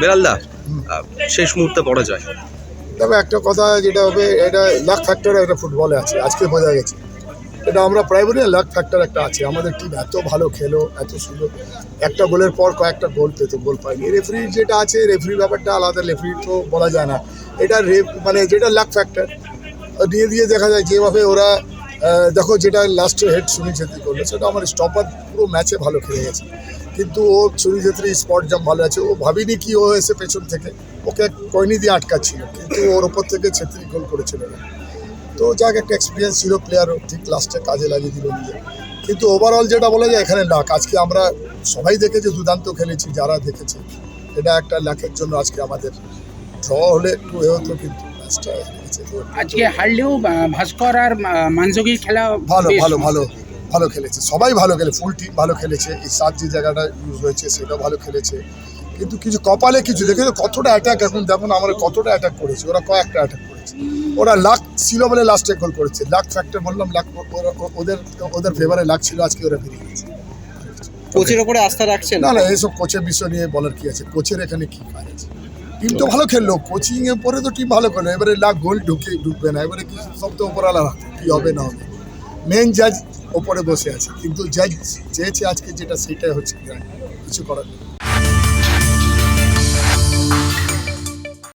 বেলালদা শেষ মুহূর্তে পরাজয় তবে একটা কথা যেটা হবে, এটা লাক ফ্যাক্টর একটা ফুটবলে আছে, আজকে বোঝা গেছে। এটা আমরা প্রাইমারি লাক ফ্যাক্টর একটা আছে। আমাদের টিম এত ভালো খেলো, এত সুন্দর। একটা গোলের পর কয়েকটা গোল পেত, গোল পায়নি রেফারি যেটা আছে রেফারি ব্যাপারটা আলাদা রেফারি তো বলা যায় না। এটা মানে যেটা লাক ফ্যাক্টর দিয়ে দিয়ে দেখা যায় যেভাবে ওরা দেখো যেটা লাস্টে হেড ছেত্রী করল, সেটা আমার স্টপার পুরো ম্যাচে ভালো খেলে গেছে। কিন্তু ও সুনীল ছেত্রী স্পট জাম ভালো আছে। ও ভাবিনি কি ও এসে পেছন থেকে। ওকে কয়নি দিয়ে আটকাচ্ছিল। কিন্তু ওর ওপর থেকে ছেত্রী গোল করেছিল। তো যাক একটা এক্সপিরিয়েন্স ছিল প্লেয়ারও ঠিক লাস্টে কাজে লাগিয়ে দিল নিজে। কিন্তু ওভারঅল যেটা বলা যায় এখানে লাক আজকে আমরা সবাই দেখেছি দুর্দান্ত খেলেছি যারা দেখেছে। এটা একটা লাখের জন্য আজকে আমাদের ড্র হলে একটু এ হতো কিন্তু ম্যাচটা আজকে হারলেও ভাস্কর আর আহ, খেলা ভালো ভালো ভালো। ভালো খেলেছে। সবাই ভালো খেলে ফুল টিম ভালো খেলেছে। এই সাত যে জায়গাটা ইউজ হয়েছে সেটাও ভালো খেলেছে। কিন্তু কিছু কপালে কিছু দেখে কতটা অ্যাটাক এখন? দেখুন আমরা কতটা অ্যাটাক করেছি। ওরা কয়েকটা অ্যাটাক করেছে। ওরা লাক ছিল বলে লাস্টে গোল করেছে। লাক ফ্যাক্টর বললাম লাক ওদের ওদের ফেভারে লাক ছিল আজকে ওরা বেরিয়ে গেছে কোচের ওপরে আস্থা রাখছেন? না না এইসব কোচের বিষয় নিয়ে বলার কি আছে? কোচের এখানে কি কাজ আছে? টিম তো ভালো খেললো কোচিং এর পরে তো টিম ভালো খেললো এবারে লাখ গোল ঢুকে ঢুকবে না। এবারে কি সব তো ওপরালা কি হবে না হবে। মেন জাজ ওপরে বসে আছে। কিন্তু জাজ চেয়েছে আজকে যেটা সেটাই হচ্ছে কিছু করার নেই।